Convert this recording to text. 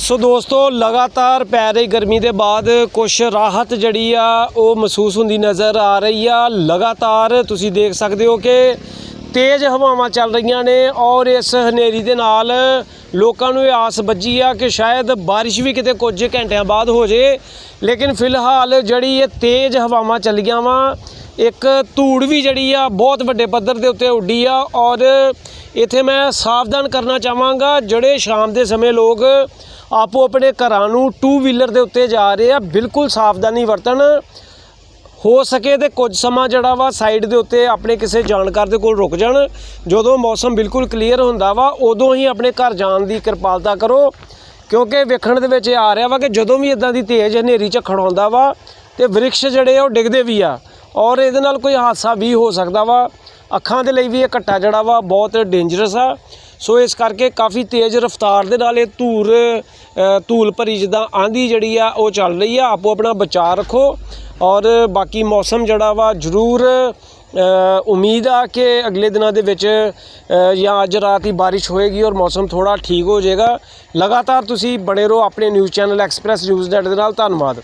ਸੋ ਦੋਸਤੋ, ਲਗਾਤਾਰ ਪੈ ਰਹੀ ਗਰਮੀ ਦੇ ਬਾਅਦ ਕੁਝ ਰਾਹਤ ਜਿਹੜੀ ਆ, ਉਹ ਮਹਿਸੂਸ ਹੁੰਦੀ ਨਜ਼ਰ ਆ ਰਹੀ ਆ। ਲਗਾਤਾਰ ਤੁਸੀਂ ਦੇਖ ਸਕਦੇ ਹੋ ਕਿ ਤੇਜ਼ ਹਵਾਵਾਂ ਚੱਲ ਰਹੀਆਂ ਨੇ ਔਰ ਇਸ ਹਨੇਰੀ ਦੇ ਨਾਲ ਲੋਕਾਂ ਨੂੰ ਇਹ ਆਸ ਬੱਜੀ ਆ ਕਿ ਸ਼ਾਇਦ ਬਾਰਿਸ਼ ਵੀ ਕਿਤੇ ਕੁਝ ਘੰਟਿਆਂ ਬਾਅਦ ਹੋ ਜੇ। ਲੇਕਿਨ ਫਿਲਹਾਲ ਜਿਹੜੀ ਇਹ ਤੇਜ਼ ਹਵਾਵਾਂ ਚੱਲੀਆਂ ਵਾ, ਇੱਕ ਧੂੜ ਵੀ ਜਿਹੜੀ ਆ, ਬਹੁਤ ਵੱਡੇ ਪੱਧਰ ਦੇ ਉੱਤੇ ਉੱਡੀ ਆ ਔਰ ਇੱਥੇ ਮੈਂ ਸਾਵਧਾਨ ਕਰਨਾ ਚਾਹਾਂਗਾ, ਜਿਹੜੇ ਸ਼ਾਮ ਦੇ ਸਮੇਂ ਲੋਕ ਆਪੋ ਆਪਣੇ ਘਰਾਂ ਨੂੰ ਟੂ ਵੀਲਰ ਦੇ ਉੱਤੇ ਜਾ ਰਹੇ ਆ, ਬਿਲਕੁਲ ਸਾਵਧਾਨੀ ਵਰਤਣ। ਹੋ ਸਕੇ ਤੇ ਕੁਝ ਸਮਾਂ ਜਿਹੜਾ ਵਾ ਸਾਈਡ ਦੇ ਉੱਤੇ ਆਪਣੇ ਕਿਸੇ ਜਾਣਕਾਰ ਦੇ ਕੋਲ ਰੁਕ ਜਾਣ। ਜਦੋਂ ਮੌਸਮ ਬਿਲਕੁਲ ਕਲੀਅਰ ਹੁੰਦਾ ਵਾ, ਉਦੋਂ ਹੀ ਆਪਣੇ ਘਰ ਜਾਣ ਦੀ ਕਿਰਪਾਲਤਾ ਕਰੋ। ਕਿਉਂਕਿ ਵੇਖਣ ਦੇ ਵਿੱਚ ਇਹ ਆ ਰਿਹਾ ਵਾ ਕਿ ਜਦੋਂ ਵੀ ਇਦਾਂ ਦੀ ਤੇਜ਼ ਹਨੇਰੀ ਝੱਖੜ ਆਉਂਦਾ ਵਾ ਤੇ ਵਿਰਕਸ਼ ਜਿਹੜੇ ਆ ਉਹ ਡਿੱਗਦੇ ਵੀ ਆ। ਔਰ ਇਹਦੇ ਨਾਲ ਕੋਈ ਹਾਦਸਾ ਵੀ ਹੋ ਸਕਦਾ ਵਾ। ਅੱਖਾਂ ਦੇ ਲਈ ਵੀ ਇਹ ਘੱਟਾ ਜਿਹੜਾ ਵਾ ਬਹੁਤ ਡੇਂਜਰਸ ਆ। ਸੋ ਇਸ ਕਰਕੇ ਕਾਫੀ ਤੇਜ਼ ਰਫ਼ਤਾਰ ਦੇ ਨਾਲ ਇਹ ਧੂਰ ਧੂਲ ਭਰੀ ਜਿੱਦਾਂ ਆਂਧੀ ਜਿਹੜੀ ਆ, ਉਹ ਚੱਲ ਰਹੀ ਆ। ਆਪੋ ਆਪਣਾ ਬਚਾਅ ਰੱਖੋ ਔਰ ਬਾਕੀ ਮੌਸਮ ਜਿਹੜਾ ਵਾ ਜ਼ਰੂਰ ਉਮੀਦ ਆ ਕਿ ਅਗਲੇ ਦਿਨਾਂ ਦੇ ਵਿੱਚ ਜਾਂ ਅੱਜ ਰਾਤ ਹੀ ਬਾਰਿਸ਼ ਹੋਏਗੀ ਔਰ ਮੌਸਮ ਥੋੜਾ ਠੀਕ ਹੋ ਜਾਏਗਾ। ਲਗਾਤਾਰ ਤੁਸੀਂ ਬਣੇ ਰਹੋ ਆਪਣੇ news channel express news net ਦੇ ਨਾਲ। ਧੰਨਵਾਦ।